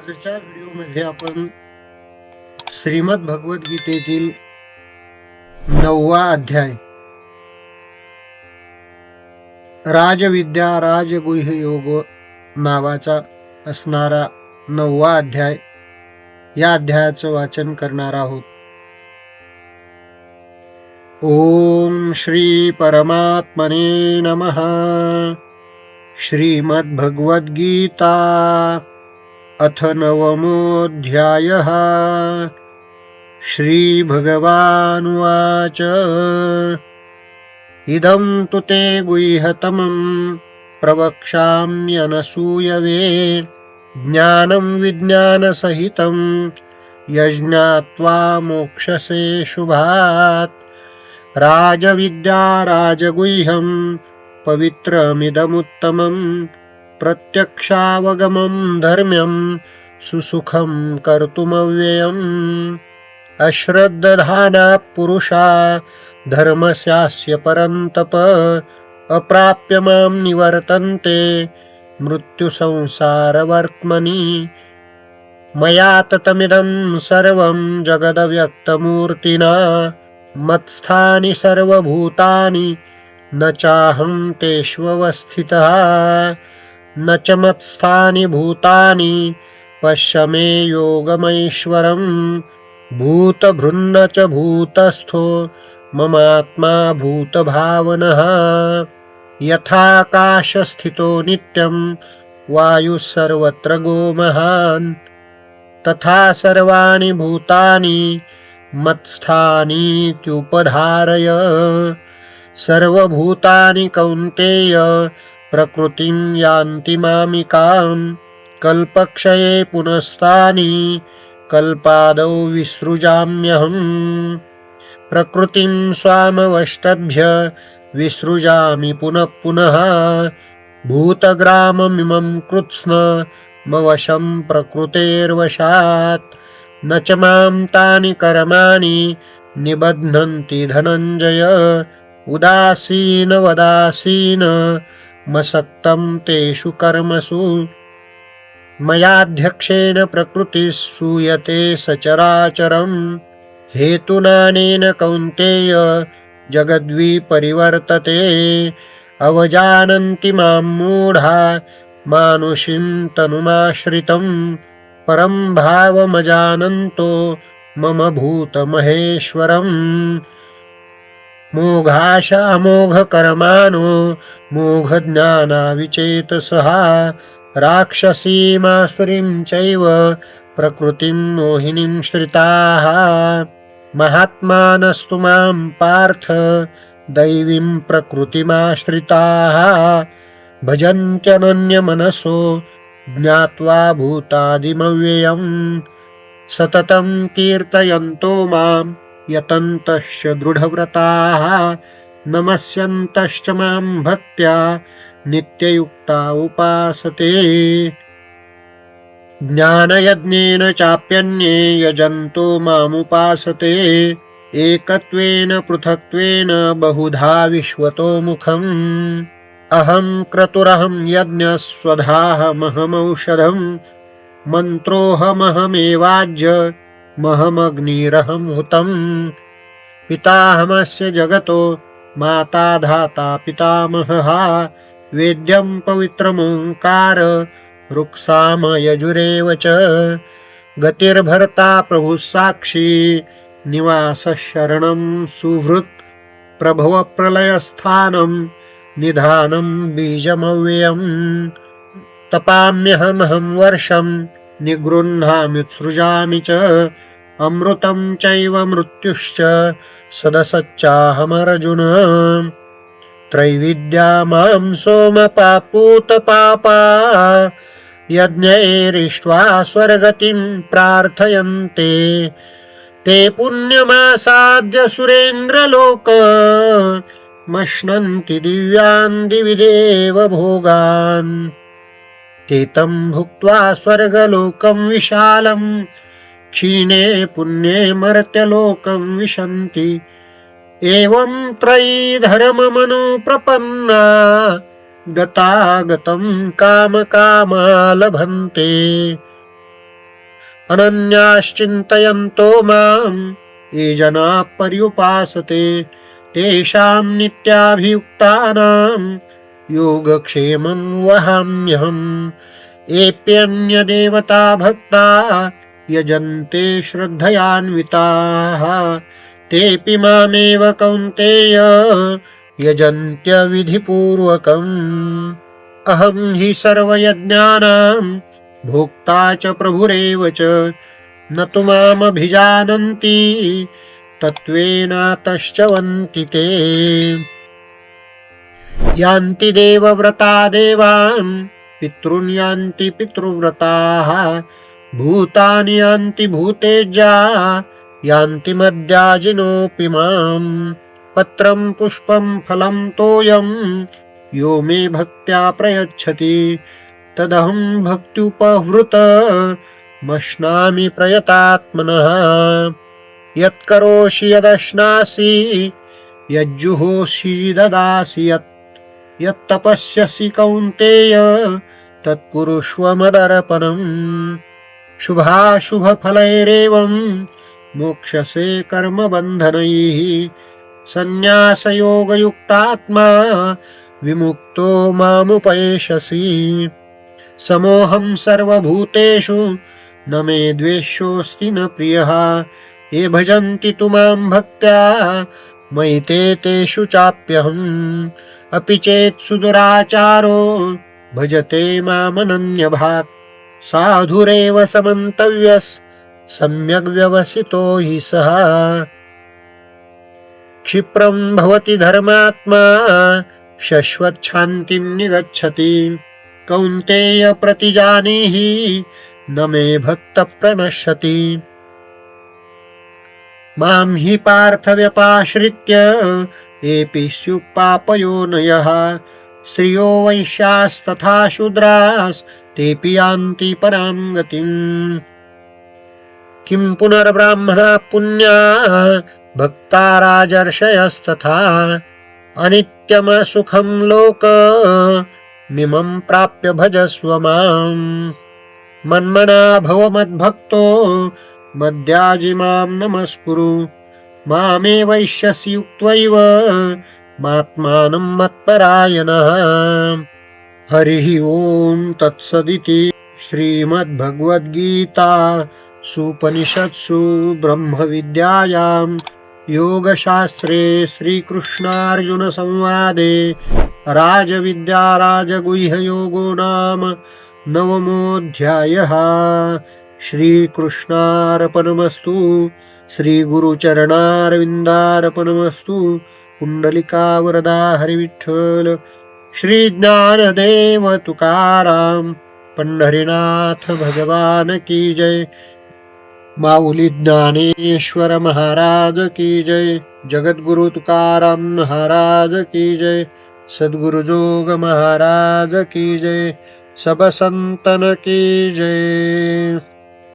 आजच्या व्हिडिओमध्ये आपण श्रीमद भगवद्गीतेतील नववा अध्याय. राजविद्या राजगुह योग नावाचा असणारा नववा अध्याय. या अध्यायाचं वाचन करणार आहोत. ओम श्री परमात्मने नमः. श्रीमद्भगवद्गीता. अथ नवमोऽध्यायः। श्रीभगवानुवाच। इदं तु ते गुह्यतमं प्रवक्ष्याम्यनसूयवे ज्ञानं विज्ञानसहितं यज्ञात्वा मोक्षसे शुभात्। राजविद्या राजगुह्यं पवित्रमिदमुत्तमम् प्रत्यक्षावगमं धर्म्यं सुसुखं कर्तुमव्ययम्। अश्रद्दधाना पुरुषा धर्मस्यास्य परन्तप अप्राप्य मां निवर्तन्ते मृत्युसंसारवर्त्मनि। मया ततमिदं सर्वं जगदव्यक्तमूर्तिना मत्स्थानि सर्वभूतानि न चाहं तेष्वस्थितः न च मत्स्थानि भूतानि पश्य मे योगमैश्वरम्। भूतभृन्न च भूतस्थो ममात्मा भूतभावनः। यथाकाशस्थितो नित्यं वायुः सर्वत्र गोमहान्। तथा सर्वाणि भूतानि मत्स्थानीत्युपधारय। सर्वभूतानि कौन्तेय प्रकृतिं यान्तिमामिकां कल्पक्षये पुनस्तानि कल्पादौ विसृजाम्यहम्। प्रकृतिं स्वामवष्टभ्य विसृजामि पुनः पुनः भूतग्राममिमं कृत्स्न मवशं प्रकृतेर्वशात्। न च मां तानि कर्माणि निबध्नन्ति धनञ्जय उदासीनवदासीन मसक्तं तेषु कर्मसु। मयाध्यक्षेण प्रकृतिः सूयते सचराचरम्। हेतुनानेन कौन्तेय जगद्विपरिवर्तते अवजानन्ति मां मूढा मानुषीं तनुमाश्रितम्। परं भावमजानन्तो मम भूतमहेश्वरम्। मोघाशामोघकर्माणो मोघज्ञानाविचेतसः राक्षसीमासुरीं चैव प्रकृतिं मोहिनीं श्रिताः। महात्मानस्तु मां पार्थ दैवीं प्रकृतिमाश्रिताः। भजन्त्यनन्यमनसो ज्ञात्वा भूतादिमव्ययम्। सततं कीर्तयन्तो माम्। यतन्तश्च दृढव्रताः नमस्यन्तश्च मां भक्त्या नित्ययुक्ता उपासते। ज्ञानयज्ञेन चाप्यन्ये यजन्तो मामुपासते। एकत्वेन पृथक्त्वेन बहुधा विश्वतो मुखम् अहं क्रतुरहं यज्ञस्वधाहमहमौषधम्। मन्त्रोऽहमहमेवाज्य महमग्निरहं हुतम् पिताहमस्य जगतो माता धाता पितामहः। वेद्यं पवित्रमोङ्कार रुक्सामयजुरेव च। गतिर्भर्ता प्रभुः साक्षी निवासशरणं सुहृत्। प्रभवप्रलयस्थानं निधानं बीजमव्ययम्। तपाम्यहमहं वर्षं निगृह्णाम्युत्सृजामि च। अमृतं चैव मृत्युश्च सदसच्चाहमर्जुन। त्रैविद्या मां सोमपापूतपापा यज्ञैरिष्ट्वा स्वर्गतिं प्रार्थयन्ते। ते पुण्यमासाद्य सुरेन्द्रलोक। मश्नन्ति दिव्यान् दिविदेव भोगान्। ते तं भुक्त्वा स्वर्गलोकं विशालम्। क्षीणे पुण्ये मर्त्यलोकं विशन्ति। एवं त्रयी प्रपन्ना गतागतं कामकामा लभन्ते अनन्याश्चिन्तयन्तो माम् ये जनाः पर्युपासते। तेषां नित्याभियुक्तानां योगक्षेमं वहाम्यहम्। एप्यन्यदेवता भक्ता यजन्ते श्रद्धयान्विताः। तेऽपि मामेव कौन्तेय यजन्त्यविधिपूर्वकम्। अहं हि सर्वयज्ञानां भोक्ता च प्रभुरेव च। न तु मामभिजानन्ति तत्त्वेनातश्च वन्ति ते। यान्ति देवव्रता देवान् पितॄन् यान्ति पितृव्रताः। भूतानि यान्ति भूतेज्या यान्ति मद्याजिनोऽपि माम्। पत्रं पुष्पं फलं तोयम् यो मे भक्त्या प्रयच्छति। तदहं भक्त्युपहृत मश्नामि प्रयतात्मनः। यत्करोषि यदश्नासि यज्जुहोषि ददासि यत्। यत्तपस्यसि कौन्तेय तत्कुरुष्व मदर्पणम् शुभाशुभफलैरेवम् मोक्षसे कर्मबन्धनैः। संन्यासयोगयुक्तात्मा विमुक्तो मामुपैशसि समोऽहं सर्वभूतेषु न मे द्वेष्योऽस्ति न प्रियः। ये भजन्ति तु मां भक्त्या मयि ते तेषु चाप्यहम्। अपि चेत् सुदुराचारो भजते मामनन्यभाक्। साधुरेव समन्तव्यस् सम्यग् हि सः। क्षिप्रं भवति धर्मात्मा शश्वच्छान्तिं निगच्छति। कौन्तेय प्रतिजानीहि न मे भक्त प्रणश्यति मां हि पार्थव्यपाश्रित्य एपि स्युः पापयोनयः श्रियो वैश्यास्तथा शूद्रास्तेऽपि यान्ति परां गतिम्। किं पुनर्ब्राह्मणा पुण्या भक्ता राजर्षयस्तथा अनित्यमसुखं लोक मिमं प्राप्य भजस्व माम्। मन्मना भव मद्भक्तो मद्याजि मां नमस्कुरु। मामे वैश्यसि युक्त्वैव मात्मानं मत्परायणः। हरिः ॐ तत्सदिति श्रीमद्भगवद्गीता सुपनिषत्सु ब्रह्मविद्यायां योगशास्त्रे श्रीकृष्णार्जुनसंवादे राजविद्याराजगुह्ययोगो नाम नवमोऽध्यायः। श्रीकृष्णार्पणमस्तु। श्रीगुरुचरणारविन्दार्पणमस्तु। पुण्डलिकावरदा हरिविठ्ठल श्रीज्ञानदेव तुकाराम पंढरीनाथ भगवान की जय। माऊली ज्ञानेश्वर महाराज की जय। जगद्गुरु तुकाराम महाराज की जय। सद्गुरु जोग महाराज की जय। सब संतन की जय।